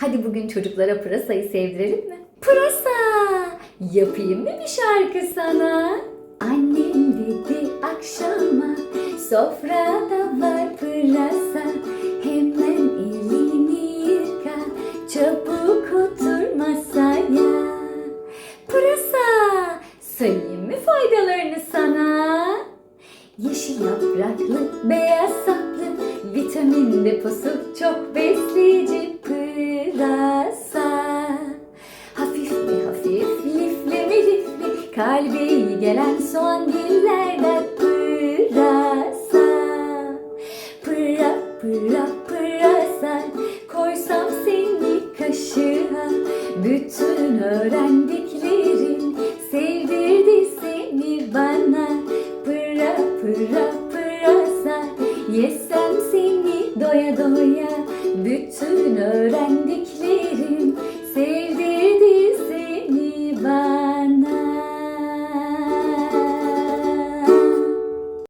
Hadi bugün çocuklara pırasayı sevdirelim mi? Pırasa! Yapayım mı bir şarkı sana? Annem dedi akşama sofrada var pırasa Hemen elini yıka çabuk otur masaya Pırasa sayayım mı faydalarını sana? Yeşil yapraklı, beyaz saplı, vitamin deposu çok besleyici Kalbi gelen soğan dillerden pırasa Pıra pıra pırasa. Koysam seni kaşığa Bütün öğrendiklerin sevdirdi seni bana. Pıra pıra pırasa Yesem seni doya doya Bütün öğrendiklerin